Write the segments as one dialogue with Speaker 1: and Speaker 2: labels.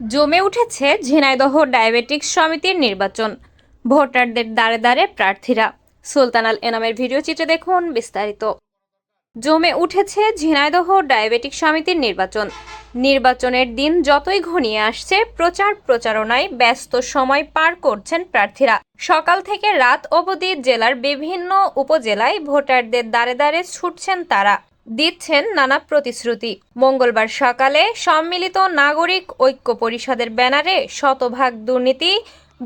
Speaker 1: জমে উঠেছে ঝিনাইদহ ডায়াবেটিক সমিতির নির্বাচন। ভোটারদের দ্বারে দ্বারে প্রার্থীরা। সুলতানাল এনামের ভিডিও চিত্রে দেখুন বিস্তারিত। জমে উঠেছে ঝিনাইদহ ডায়াবেটিক সমিতির নির্বাচন। নির্বাচনের দিন যতই ঘনিয়ে আসছে, প্রচার প্রচারণায় ব্যস্ত সময় পার করছেন প্রার্থীরা। সকাল থেকে রাত অবধি জেলার বিভিন্ন উপজেলায় ভোটারদের দ্বারে দ্বারে ছুটছেন তারা। দিচ্ছেন নানা প্রতিশ্রুতি। মঙ্গলবার সকালে সম্মিলিত নাগরিক ঐক্য পরিষদের ব্যানারে শতভাগ দুর্নীতি,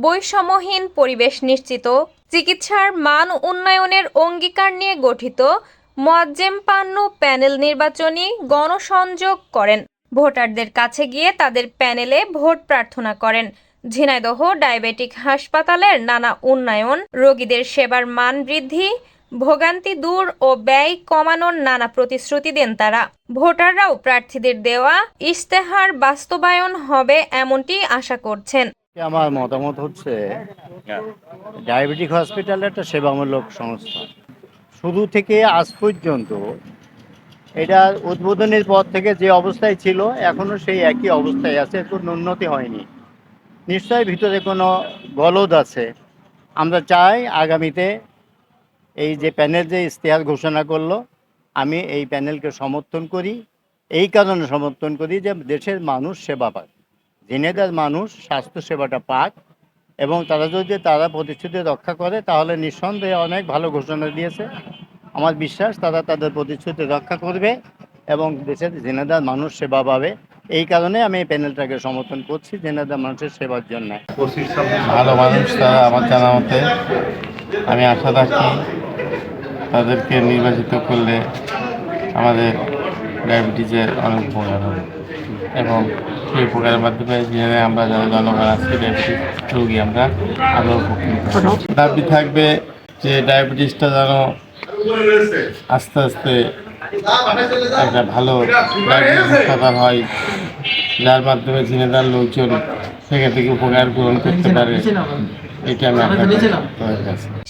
Speaker 1: বৈষম্যহীন পরিবেশ নিশ্চিত, চিকিৎসার মান উন্নয়নের অঙ্গীকার নিয়ে গঠিত মোয়াজ্জেম পান্নু প্যানেল নির্বাচনী গণসংযোগ করেন। ভোটারদের কাছে গিয়ে তাদের প্যানেলে ভোট প্রার্থনা করেন। ঝিনাইদহ ডায়াবেটিক হাসপাতালের নানা উন্নয়ন, রোগীদের সেবার মান বৃদ্ধি ভোগান্তি দূর ও ব্যয় কমানোর নানা প্রতিশ্রুতি দেন তারা। ভোটাররাও প্রার্থীদের দেওয়া ইশতেহার বাস্তবায়ন হবে এমনটি আশা করছেন।
Speaker 2: আমার মতামত হচ্ছে, ডায়াবেটিক হসপিটাল একটা সেবামূলক সংস্থা। শুরু থেকে আজ পর্যন্ত এটা উদ্বোধনের পর থেকে যে অবস্থায় ছিল, এখনও সেই একই অবস্থায় আছে, কোনো উন্নতি হয়নি। নিশ্চয়ই ভিতরে কোনো গলদ আছে। আমরা চাই আগামীতে এই যে প্যানেল যে ইশতেহার ঘোষণা করল, আমি এই প্যানেলকে সমর্থন করি। এই কারণে সমর্থন করি যে দেশের মানুষ সেবা পায় ঝিনেদার মানুষ স্বাস্থ্য সেবাটা পাক এবং তারা যদি তারা প্রতিশ্রুতি রক্ষা করে, তাহলে নিঃসন্দেহে অনেক ভালো ঘোষণা দিয়েছে। আমার বিশ্বাস, তারা তাদের প্রতিশ্রুতি রক্ষা করবে এবং দেশের জেনেদার মানুষ সেবা পাবে। এই কারণে আমি এই প্যানেলটাকে সমর্থন করছি জেনেদার মানুষের সেবার জন্য।
Speaker 3: ভালো মানুষ তারা আমার জানা মতে আমি আশা রাখি তাদেরকে নির্বাচিত করলে আমাদের ডায়াবেটিসের অনেক উপকার হবে। এবং সেই উপকারের মাধ্যমে যেভাবে আমরা যারা জনগণ আছি, ডায়াবেটিস রোগী, আমরা আরও উপকৃত দাবি থাকবে যে ডায়াবেটিসটা যেন আস্তে আস্তে একটা ভালো ডায়াবেটিস হাসপাতাল হয়, যার মাধ্যমে ঝিনেদার লোকজন সেখান থেকে উপকার গ্রহণ করতে পারে।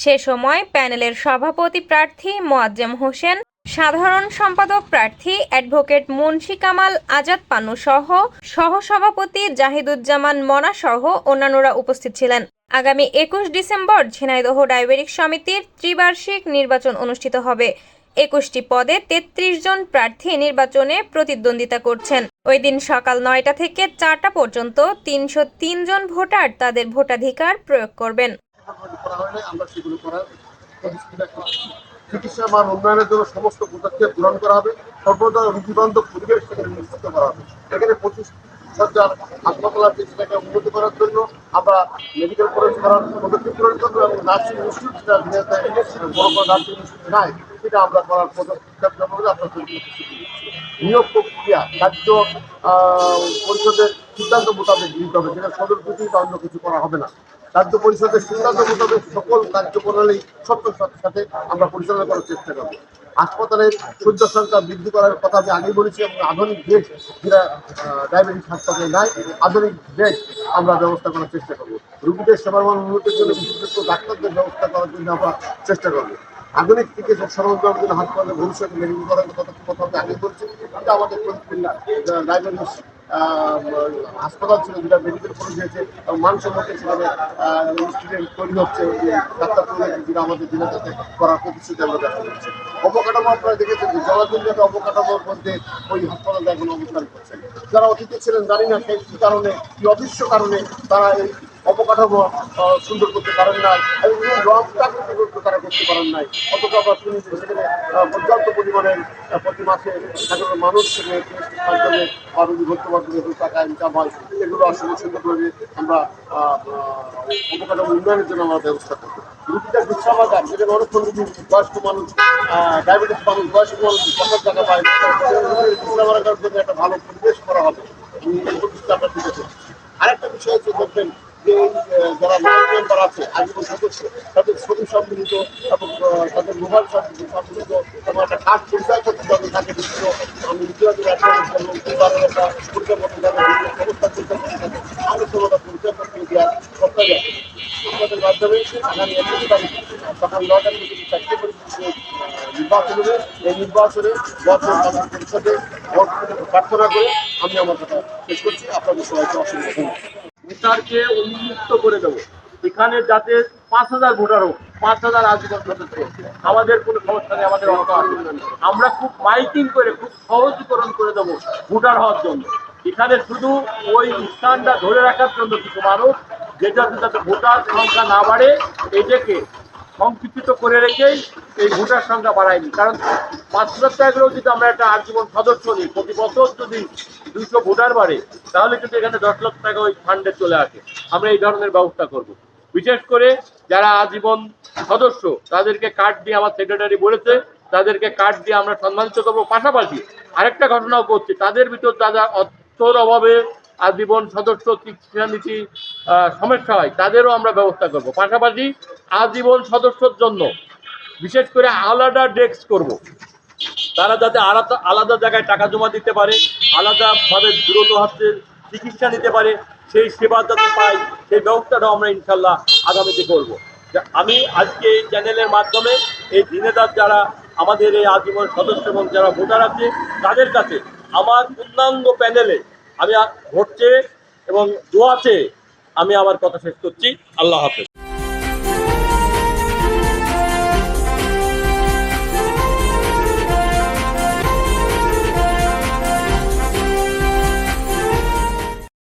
Speaker 1: সে সময় প্যানেলের সভাপতি প্রার্থী মোয়াজ্জেম হোসেন সাধারণ সম্পাদক প্রার্থী অ্যাডভোকেট মুন্সি কামাল আজাদ পানু সহ সহসভাপতি জাহিদুজ্জামান মনা সহ অন্যান্যরা উপস্থিত ছিলেন। আগামী একুশ ডিসেম্বর ঝিনাইদহ ডায়াবেটিক সমিতির ত্রিবার্ষিক নির্বাচন অনুষ্ঠিত হবে। একুশটি পদে তেত্রিশ জন প্রার্থী নির্বাচনে প্রতিদ্বন্দ্বিতা করছেন। ওই দিন সকাল নয়টা থেকে চারটা পর্যন্ত তিনশো তিন জন ভোটার তাদের ভোটাধিকার প্রয়োগ করবেন।
Speaker 4: চিকিৎসা মান উন্নয়নের জন্য সমস্ত পদক্ষেপ গ্রহণ করা হবে। সর্বদা রুগীবান্ধব পরিবেশ সেখানে নিশ্চিত করা হবে। এখানে পঁচিশ সজ্জার হাসপাতাল আছে সেটাকে উন্নতি করার জন্য আমরা মেডিকেল কলেজ করার পদক্ষেপ গ্রহণ করব এবং নার্সিং ইনস্টিটিউট যেটা বড় বড় নার্সিং ইনস্টিটিউট নাই। সেটা আমরা করার পদক্ষেপ নেব আপনার নিয়োগ প্রক্রিয়া, রাজ্য পরিষদের সিদ্ধান্ত মোতাবেক নিতে হবে, যেটা সদর কিছুই বা অন্য কিছু করা হবে না। রাজ্য পরিষদের সিদ্ধান্ত মোতাবেক সকল কার্যপ্রণালী সত্যর সাথে সাথে আমরা পরিচালনা করার চেষ্টা করব। হাসপাতালের শয্য সংখ্যা বৃদ্ধি করার কথা আমি আগেই বলেছি, এবং আধুনিক বেড যেটা ডায়াবেটিস হাসপাতালে নাই, আধুনিক বেড আমরা ব্যবস্থা করার চেষ্টা করব। রুগীদের সেবার মান উন্নতির জন্য বিশেষজ্ঞ, ডাক্তারদের ব্যবস্থা করার জন্য আমরা চেষ্টা করব। আধুনিক চিকিৎসা সরঞ্জাম জন্য হাসপাতালে ভবিষ্যতে মেডিকেল করার কথা কথা আমি বলছি এটা আমাদের প্রতিক্রিয়া হাসপাতাল ছিল, যেটা মেডিকেল কলেজ হয়েছে মানসম্মত সেখানে স্টুডেন্ট তৈরি হচ্ছে ডাক্তার তৈরি যেটা আমাদের জেলাতে করার প্রতিশ্রুতি আমরা দেখা যাচ্ছে অবকাঠামো আপনারা দেখেছেন যে জলাজন্যত অবকাঠামোর মধ্যে ওই হাসপাতালটা এখন অবস্থান করছে। যারা অতীতে ছিলেন, জানি না সেই কারণে, কি অদৃশ্য কারণে তারা এই অবকাঠামো সুন্দর করতে পারেন নাই এবং রংটা তারা করতে পারেন নাই। অথচ আমরা শুনি যে সেখানে পর্যাপ্ত পরিমাণের আহ, প্রতি মাসে সাধারণ মানুষ সেখানে মাধ্যমে ভর্তি মাধ্যমে টাকা ইনকাম হয়। এগুলো আসলে সুন্দরভাবে আমরা অবকাঠামো উন্নয়নের জন্য আমরা ব্যবস্থা করব। রুগীটা যেখানে অনেকক্ষণ রুগী বয়স্ক মানুষ ডায়াবেটিস মানুষ বয়স্ক মানুষ জায়গা পায়। জন্য একটা ভালো পরিবেশ করা হবে। আরেকটা বিষয় হচ্ছে দেখবেন যে যারা মেম্বার আছে আজীবন সদস্য তাদের ছবি সম্মিলিত এবং তাদের মোবাইল সম্মিলিত এবং একটা কাজ পরিচয় করতে হবে তাকে বিভিন্ন আমি নিজেদের একটা পরিবারের একটা পরিচয় করতে যাবে অবস্থা পরিচয় করতে যাবে আলোচনা পরিচয় করতে দেওয়ার কর্তব্য। আপনাদের মাধ্যমে আগামী একত্রিশ তারিখ সকাল নয়টার থেকে চারটে নির্বাচন হবে এই নির্বাচনে বর্তমান পরিষদে প্রার্থনা করে আমি আমার কথা
Speaker 5: শেষ করছি আপনাদের সবাইকে অসংখ্য ধন্যবাদ ভোটারকে উন্মুক্ত করে দেবো। এখানে যাতে পাঁচ হাজার ভোটার হোক, পাঁচ হাজার আজীবন আমাদের কোনো সমস্যা নেই, আমাদের আমরা খুব মাইকিং করে, খুব সহজীকরণ করে দেবো ভোটার হওয়ার জন্য। এখানে শুধু ওই স্থানটা ধরে রাখার জন্য কিছু মানুষ যেটাতে যাতে ভোটার সংখ্যা না বাড়ে, এটাকে সংকুচিত করে রেখেই এই ভোটার সংখ্যা বাড়ায়নি। কারণ পাঁচ হাজার টাকা যদি আমরা একটা আজীবন সদস্য নিই, প্রতি বছর যদি দুইশো ভোটার বাড়ে, তাহলে কিন্তু এখানে দশ লক্ষ টাকা ওই ফান্ডে চলে আসে। আমরা এই ধরনের ব্যবস্থা করব। বিশেষ করে যারা আজীবন সদস্য, তাদেরকে কার্ড দিয়ে আমার সেক্রেটারি বলেছে, তাদেরকে কার্ড দিয়ে আমরা সম্মানিত করব। পাশাপাশি আরেকটা ঘটনাও করছি তাদের ভিতর যারা অর্থর অভাবে আজীবন সদস্য চিকিৎসা নীতি সমস্যা হয়, তাদেরও আমরা ব্যবস্থা করব। পাশাপাশি আজীবন সদস্যর জন্য বিশেষ করে আলাদা ডেস্ক করব। তারা যাতে আলাদা আলাদা জায়গায় টাকা জমা দিতে পারে, আলাদাভাবে দ্রুত হাতে চিকিৎসা নিতে পারে, সেই সেবা যাতে পায়, সেই ব্যবস্থাটাও আমরা ইনশাল্লাহ আগামীতে করব। আমি আজকে এই চ্যানেলের মাধ্যমে এই দিনেদার যারা আমাদের এই আজীবন সদস্য এবং যারা ভোটার আছে, তাদের কাছে আমার পূর্ণাঙ্গ প্যানেলে আমি ভোট চেয়ে এবং দোয়া চেয়ে আমি আমার কথা শেষ করছি। আল্লাহ হাফেজ।